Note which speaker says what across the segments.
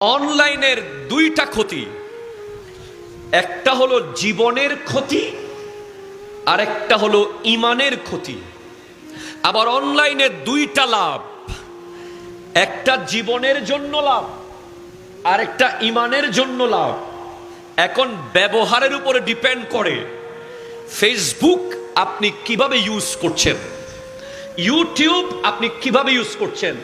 Speaker 1: অনলাইনের দুইটা ক্ষতি। একটা হলো জীবনের ক্ষতি আর একটা হলো ইমানের ক্ষতি। আবার অনলাইনে দুইটা লাভ, একটা জীবনের জন্য লাভ আর একটা ইমানের জন্য লাভ। এখন ব্যবহারের উপরে ডিপেন্ড করে ফেসবুক আপনি কীভাবে ইউজ করছেন, ইউটিউব আপনি কীভাবে ইউজ করছেন।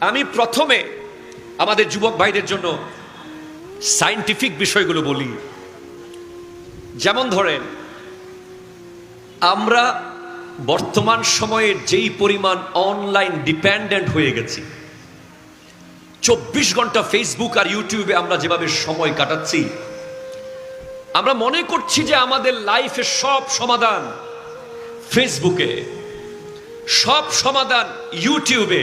Speaker 1: আমি প্রথমে আমাদের যুবক ভাইদের জন্য সাইন্টিফিক বিষয়গুলো বলি। যেমন ধরেন, আমরা বর্তমান সময়ে যেই পরিমাণ অনলাইন ডিপেন্ডেন্ট হয়ে গেছি, চব্বিশ ঘণ্টা ফেসবুক আর ইউটিউবে আমরা যেভাবে সময় কাটাচ্ছি, আমরা মনে করছি যে আমাদের লাইফের সব সমাধান ফেসবুকে সব সমাধান ইউটিউবে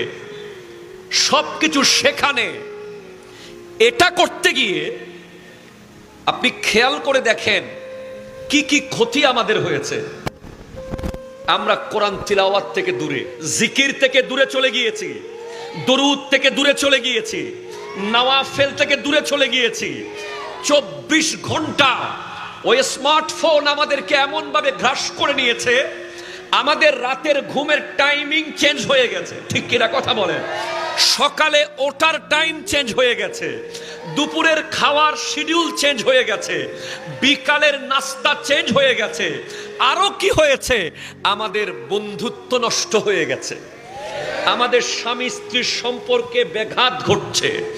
Speaker 1: সব কিছু সেখানে। এটা করতে গিয়ে আপনি খেয়াল করে দেখেন কি কি ক্ষতি আমাদের হয়েছে। আমরা কোরআন তিলাওয়াত থেকে দূরে, জিকির থেকে দূরে চলে গিয়েছি, দরুদ থেকে দূরে চলে গিয়েছি, নওয়াফেল থেকে দূরে চলে গিয়েছি। চব্বিশ ঘণ্টা ওই স্মার্টফোন আমাদেরকে এমনভাবে গ্রাস করে নিয়েছে, আমাদের রাতের ঘুমের টাইমিং চেঞ্জ হয়ে গেছে। ঠিক কিনা কথা বলেন? সকালে ওঠার টাইম চেঞ্জ হয়ে গেছে। দুপুরের খাওয়ার শিডিউল চেঞ্জ হয়ে গেছে। বিকালের নাস্তা চেঞ্জ হয়ে গেছে। আরও কি হয়েছে? আমাদের বন্ধুত্ব নষ্ট হয়ে গেছে। আমাদের স্বামী স্ত্রীর সম্পর্কে ব্যাঘাত ঘটছে।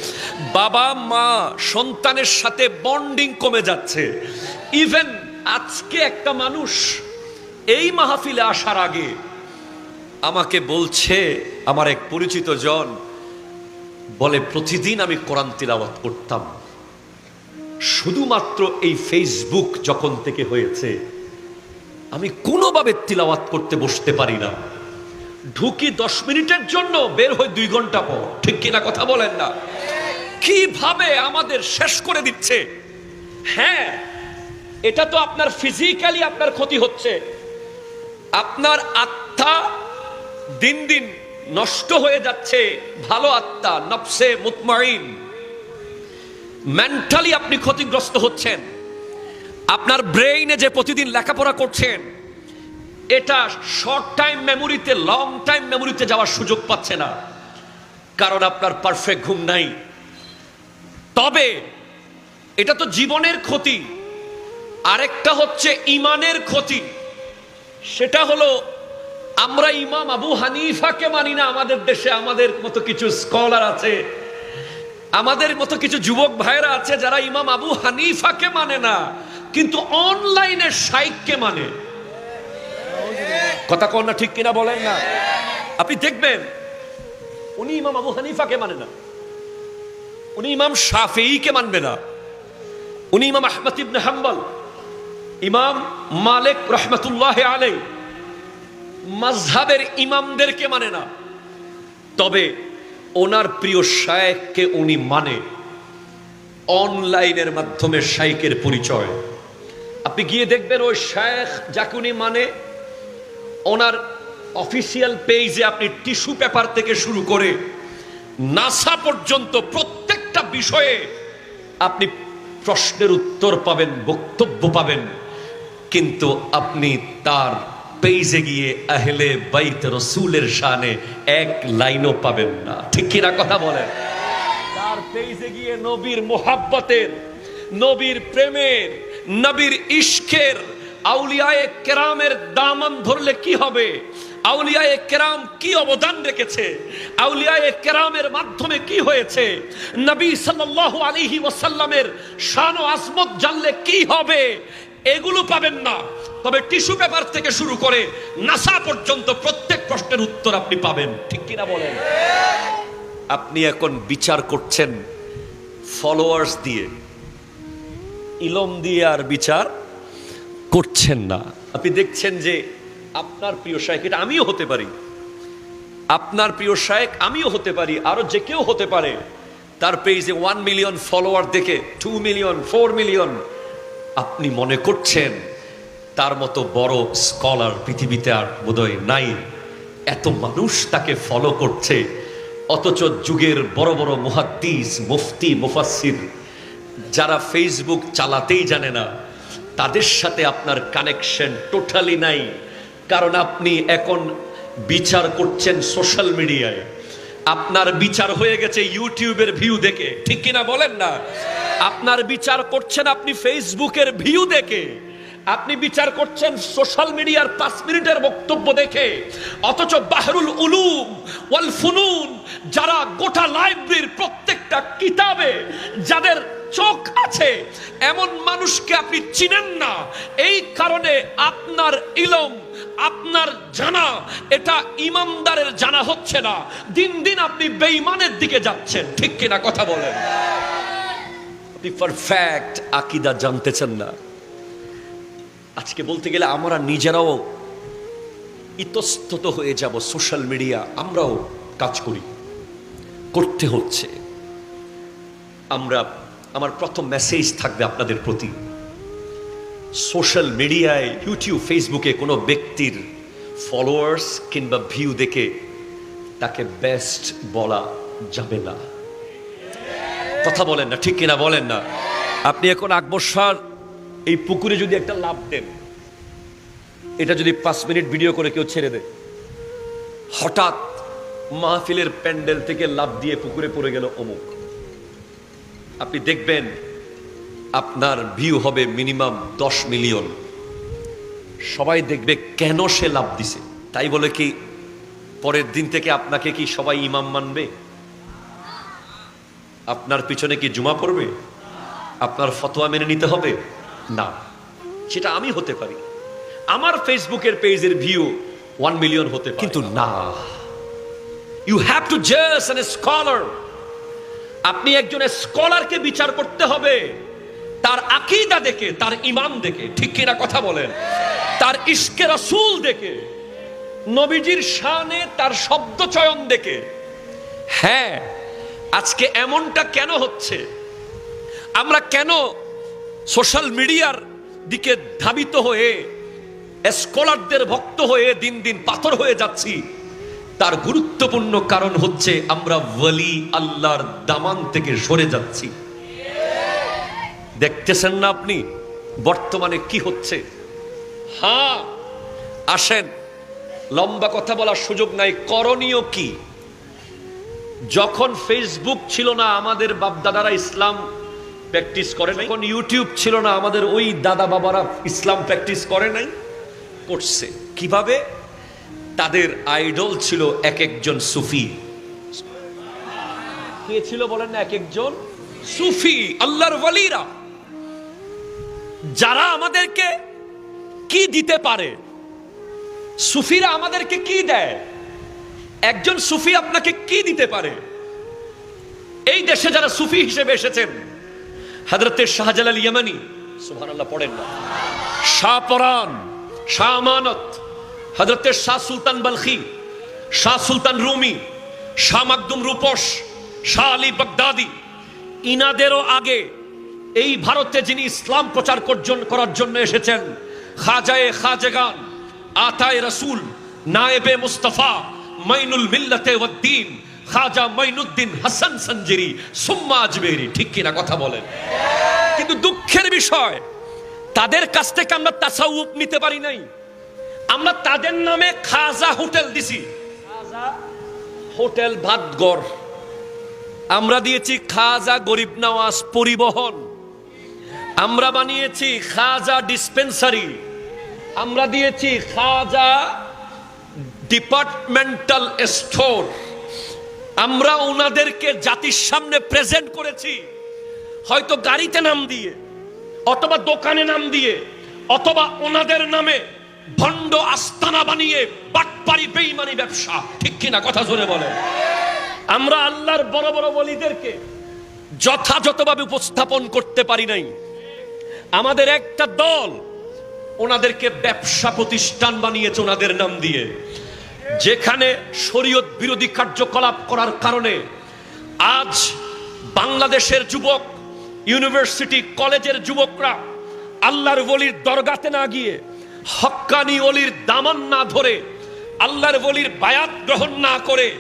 Speaker 1: বাবা, মা, সন্তানের সাথে বন্ডিং কমে যাচ্ছে। ইভেন আজকে একটা মানুষ এই মাহফিলে আসার আগে আমাকে বলছে, আমার এক পরিচিত জন বলে, প্রতিদিন আমি কোরআন তিলাওয়াত করতাম। শুধুমাত্র এই ফেসবুক যখন থেকে হয়েছে, আমি কোনোভাবে তিলাওয়াত করতে বসতে পারি না। ঢুকি দশ মিনিটের জন্য, বের হই দুই ঘণ্টা পর। ঠিক কিনা কথা বলেন না? কীভাবে আমাদের শেষ করে দিচ্ছে? হ্যাঁ এটা তো আপনার ফিজিক্যালি আপনার ক্ষতি হচ্ছে। আপনার আত্মা দিন দিন নষ্ট হয়ে যাচ্ছে ভালো আত্মা, নফসে মুতমাইন মেন্টালি আপনি ক্ষতিগ্রস্ত হচ্ছেন। আপনার ব্রেইনে যে প্রতিদিন লেখাপড়া করছেন, এটা শর্ট টাইম মেমোরিতে লং টাইম মেমোরিতে যাওয়ার সুযোগ পাচ্ছে না। কারণ আপনার পারফেক্ট ঘুম নাই। তবে এটা তো জীবনের ক্ষতি। আরেকটা হচ্ছে ইমানের ক্ষতি। সেটা হলো আমরা ইমাম আবু হানিফাকে মানি না, আমাদের দেশে আমাদের মতো কিছু স্কলার আছে, আমাদের মতো কিছু যুবক ভাইরা আছে যারা ইমাম আবু হানিফাকে মানে না, কিন্তু অনলাইনে শাইককে মানে। কথা কন না, ঠিক কিনা বলেন না? আপনি দেখবেন, উনি ইমাম আবু হানিফাকে মানে না, উনি ইমাম শাফেইকে মানবে না, উনি ইমাম আহমদ ইবনে হাম্বল, ইমাম মালিক রহমতুল্লাহ আলাই মাঝহাবের ইমামদেরকে মানে না। তবে ওনার প্রিয় শায়েককে উনি মানে। অনলাইনের মাধ্যমে শাইকের পরিচয়। আপনি গিয়ে দেখবেন ওই শায়েখ যাকে উনি মানে ওনার অফিসিয়াল পেজে আপনি টিস্যু পেপার থেকে শুরু করে নাসা পর্যন্ত প্রত্যেকটা বিষয়ে আপনি প্রশ্নের উত্তর পাবেন, বক্তব্য পাবেন। কিন্তু আপনি তার পেজে গিয়ে আহলে বাইত রসুলের শানে এক লাইনও পাবেন না। ঠিক কিনা কথা বলেন? তার পেজে গিয়ে নবীর মোহাব্বতের, নবীর প্রেমের, নবীর ইশকের, আউলিয়ায়ে কেরামের দামান ধরলে কি হবে? আউলিয়ায়ে কেরাম কি অবদান রেখেছে? আউলিয়ায়ে কেরামের মাধ্যমে কি হয়েছে? নবী সাল্লাল্লাহু আলাইহি ওয়াসাল্লামের শান ও আজমত জানলে কি হবে? এগুলো পাবেন না। তবে টিস্যু পেপার থেকে শুরু করে নাসা পর্যন্ত প্রত্যেক প্রশ্নের উত্তর আপনি পাবেন। ঠিক কিনা বলেন? আপনি এখন বিচার করছেন ফলোয়ার্স দিয়ে। ইলম দিয়ে আর বিচার করছেন না। আপনি দেখছেন যে আপনার প্রিয় শায়েক, এটা আমিও হতে পারি। আপনার প্রিয় শায়েক, আমিও হতে পারি। আরও যে কেউ হতে পারে, তার পেজে ওয়ান মিলিয়ন ফলোয়ার দেখে টু মিলিয়ন ফোর মিলিয়ন আপনি মনে করছেন তার মতো বড় স্কলার পৃথিবীতে আর বোধহয় নাই। এত মানুষ তাকে ফলো করছে। অথচ যুগের বড় বড় মুহাদ্দিস, মুফতি, মুফাসসির, যারা ফেসবুক চালাতেই জানে না, তাদের সাথে আপনার কানেকশন টোটালি নাই। কারণ আপনি এখন বিচার করছেন সোশ্যাল মিডিয়ায় আপনার বিচার হয়ে গেছে ইউটিউবের ভিউ দেখে। ঠিক কিনা বলেন না? আপনার বিচার করছেন আপনি ফেসবুকের ভিউ দেখে। আপনি বিচার করছেন সোশ্যাল মিডিয়ার পাঁচ মিনিটের বক্তব্য দেখে। অথচ বাহরুল উলুম ওয়াল ফুনুন, যারা গোটা লাইব্রেরির প্রত্যেকটা কিতাবে যাদের চোখ আছে, এমন মানুষকে আপনি চিনেন না। এই কারণে আপনার ইলম, আপনার জানা, এটা ইমানদারের জানা হচ্ছে না। দিন দিন আপনি বেঈমানের দিকে যাচ্ছেন, ঠিক কিনা কথা বলেন। আপনি পারফেক্ট আকিদা জানতেছেন না। আজকে বলতে গেলে আমরা নিজেরাও ইতস্তত হয়ে যাব সোশ্যাল মিডিয়া, আমরাও কাজ করি। করতে হচ্ছে। আমরা, আমার প্রথম মেসেজ থাকবে আপনাদের প্রতি। সোশ্যাল মিডিয়ায় ইউটিউব ফেসবুকে কোনো ব্যক্তির ফলোয়ার্স কিংবা ভিউ দেখে তাকে বেস্ট বলা যাবে না। কথা বলেন না, ঠিক কিনা বলেন না? আপনি এখন আকবর এই পুকুরে যদি একটা লাভ দেন, এটা যদি পাঁচ মিনিট ভিডিও করে কেউ ছেড়ে দেয়। হঠাৎ মাহফিলের প্যান্ডেল থেকে লাভ দিয়ে পুকুরে পড়ে গেল অমুক। আপনি দেখবেন আপনার ভিউ হবে মিনিমাম দশ মিলিয়ন সবাই দেখবে কেন সে লাভ দিছে? তাই বলে কি, পরের দিন থেকে আপনাকে কি সবাই ইমাম মানবে? আপনার পিছনে কি জুমা পড়বে? আপনার ফতোয়া মেনে নিতে হবে? না সেটা আমি হতে পারি। আমার ফেসবুকের পেজের ভিউ ওয়ান মিলিয়ন হতে পারে। কিন্তু না। ইউ হ্যাভ টু জাজ অ্যান স্কলার আপনি একজন স্কলারকে বিচার করতে হবে। তার আকিদা দেখে তার ইমাম দেখে ঠিক কিনা কথা বলেন। তার ইশকে রসুল দেখে নবীজির শানে তার শব্দ চয়ন দেখে। হ্যাঁ আজকে এমনটা কেন হচ্ছে? আমরা কেন সোশ্যাল মিডিয়ার দিকে ধাবিত হয়ে, স্কলারদের ভক্ত হয়ে দিন দিন পাথর হয়ে যাচ্ছি। তার গুরুত্বপূর্ণ কারণ হচ্ছে আমরা ওয়ালি আল্লাহর দামান থেকে সরে যাচ্ছি। দেখতেছেন না আপনি বর্তমানে কি হচ্ছে? হ্যাঁ আসেন, লম্বা কথা বলার সুযোগ নাই, করণীয় কি? যখন ফেসবুক ছিল না, আমাদের বাপদাদারা ইসলাম প্র্যাকটিস করে নাই। যখন ইউটিউব ছিল না আমাদের ওই দাদা বাবারা ইসলাম প্র্যাকটিস করে নাই করছে। কীভাবে? তাদের আইডল ছিল এক একজন সুফি। কে ছিল বলেন না এক একজন সুফি আল্লাহর ওয়ালিরা। যারা আমাদেরকে কি দিতে পারে? সুফিরা আমাদেরকে কি দেয়? একজন সুফি আপনাকে কি দিতে পারে? এই দেশে যারা সুফি হিসেবে এসেছেন হজরতে শাহজালাল ইয়ামানি, সুবহানাল্লাহ, পড়েন না। শাহ পরান, শাহ আমানত হজরতে শাহ সুলতান বলখি, শাহ সুলতান রুমি, শাহ মাকদুম রূপস, শাহ আলী বাগদাদি, ইনাদেরও আগে এই ভারতে যিনি ইসলাম প্রচার করার জন্য এসেছেন, খাজায়ে খাজেগান, আতায় রসুল, নায়েবে মুস্তফা, মাইনুল মিল্লাতে ওয়াদ্দিন খাজা মাইনুদ্দিন হাসান সঞ্জেরি সুম্মা আজমেরি ঠিক কিনা কথা বলেন। কিন্তু দুঃখের বিষয় তাদের কাছ থেকে আমরা তাসাউফ নিতে পারি নাই। আমরা তাদের নামে খাজা হোটেল দিছি। হোটেল ভাতগড়। আমরা দিয়েছি খাজা গরিব নওয়াজ পরিবহন। আমরা বানিয়েছি খাজা ডিসপেন্সারি। আমরা দিয়েছি খাজা ডিপার্টমেন্টাল স্টোর। আমরা ওনাদেরকে জাতির সামনে প্রেজেন্ট করেছি। হয়তো গাড়িতে নাম দিয়ে, অথবা দোকানে নাম দিয়ে, অথবা ওনাদের নামে ভণ্ড আস্তানা বানিয়ে বাটপারি বেইমানি ব্যবসা। ঠিক কিনা কথা জোরে বলে আমরা আল্লাহর বড় বড় বলিদেরকে যথাযথভাবে উপস্থাপন করতে পারি নাই। আমাদের একটা দল ওনাদেরকে ব্যবসা প্রতিষ্ঠান বানিয়েছে, ওনাদের নাম দিয়ে। যেখানে শরীয়ত বিরোধী কার্যকলাপ করার কারণে আজ বাংলাদেশের যুবক, ইউনিভার্সিটি কলেজের যুবকরা আল্লাহর বলির দরগাতে না গিয়ে হক্কানি অলির দামান না ধরে আল্লাহর বলির বায়াত গ্রহণ না করে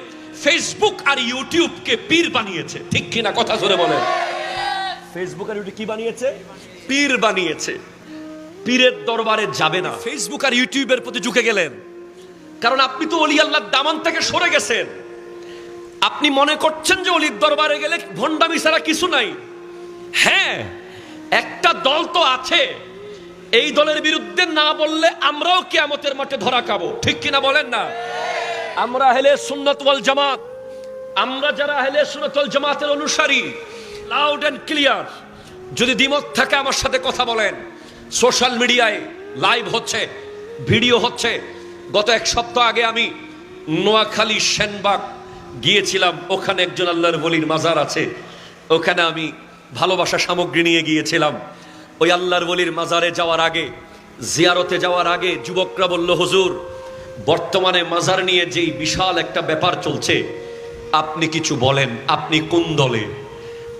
Speaker 1: ফেসবুক আর ইউটিউবকে পীর বানিয়েছে। ঠিক কিনা কথা জোরে বলেন। ফেসবুক আর ইউটিউব কি বানিয়েছে? পীর বানিয়েছে। পীরের দরবারে যাবে না। ফেসবুক আর ইউটিউবের প্রতি ঝুঁকে গেলেন। কারণ আপনি তো অলি আল্লাহর দামান থেকে সরে গেছেন। আপনি মনে করছেন যে অলির দরবারে গেলে ভণ্ডামি ছাড়া কিছু নাই। হ্যাঁ একটা দল তো আছে। এই দলের বিরুদ্ধে না বললে আমরাও কিয়ামতের মাঠে ধরা খাব। ঠিক কিনা বলেন না? আমরা হেলে সুন্নত ওয়াল জামাত। আমরা যারা হেলে সুন্নত ওয়াল জামাতের অনুসারী লাউড এন্ড ক্লিয়ার যদি দ্বিমত থাকে আমার সাথে কথা বলেন। সোশ্যাল মিডিয়ায় লাইভ হচ্ছে ভিডিও হচ্ছে। গত এক সপ্তাহ আগে আমি নোয়াখালী সেনবাগ গিয়েছিলাম। ওখানে একজন আল্লাহর বলির মাজার আছে। ওখানে আমি ভালোবাসা সামগ্রী নিয়ে গিয়েছিলাম। ওই আল্লাহর বলির মাজারে যাওয়ার আগে, জিয়ারতে যাওয়ার আগে যুবকরা বলল, হুজুর, বর্তমানে মাজার নিয়ে যেই বিশাল একটা ব্যাপার চলছে, আপনি কিছু বলেন, আপনি কোন দলে?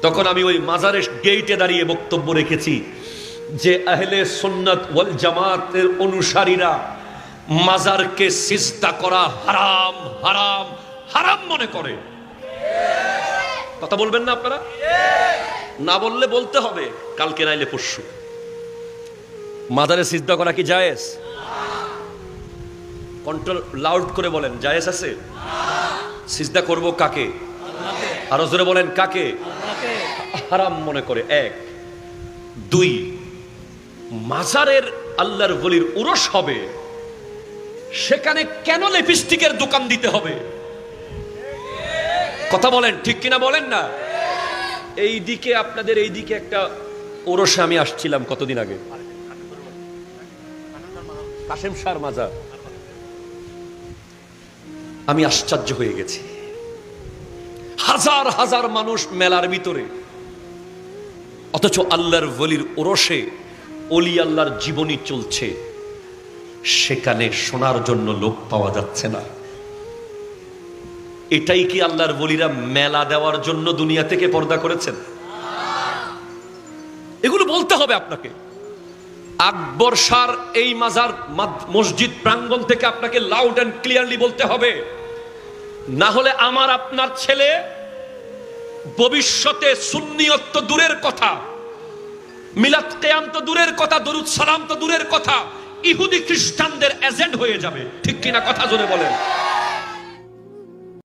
Speaker 1: তখন আমি ওই মাজারের গেইটে দাঁড়িয়ে বক্তব্য রেখেছি যে, আহলে সুন্নাত ওয়াল জামাতের অনুসারীরা মাজারকে সিজদা করা হারাম হারাম হারাম মনে করে। কথা বলবেন না আপনারা? না বললে বলতে হবে, কালকে নাইলে পরশু। মাজারে সিজদা করা কি জায়েজ? কন্ট্রোল লাউড করে বলেন, জায়েজ আছে? সিজদা করব কাকে? আরও জোরে বলেন, কাকে? হারাম মনে করে, এক। দুই, মাজারের আল্লাহর বলির উরস হবে সেখানে কেন লিপস্টিকের দোকান দিতে হবে? কথা বলেন, ঠিক কিনা বলেন না? এই দিকে আপনাদের, এই দিকে একটা ওরসে আমি আসছিলাম কতদিন আগে। কাশেম শাহর মাজার আমি আশ্চর্য হয়ে গেছি। হাজার হাজার মানুষ মেলার ভিতরে। অথচ আল্লাহর বলির ওরসে অলি আল্লাহর জীবনী চলছে। সেখানে শোনার জন্য লোক পাওয়া যাচ্ছে না। এটাই কি আল্লাহর বলিরা মেলা দেওয়ার জন্য দুনিয়া থেকে পর্দা করেছেন? এগুলো বলতে হবে আপনাকে। আকবর সার এই মাজার মসজিদ প্রাঙ্গণ থেকে আপনাকে লাউড অ্যান্ড ক্লিয়ারলি বলতে হবে। না হলে আমার আপনার ছেলে ভবিষ্যতে সুন্নিয়ত দূরের কথা, মিলাদ কেয়াম তো দূরের কথা, দরুদ সালাম তো দূরের কথা ইহুদি খ্রিস্টানদের এজেন্ট হয়ে যাবে। ঠিক কিনা কথা জোরে বলেন।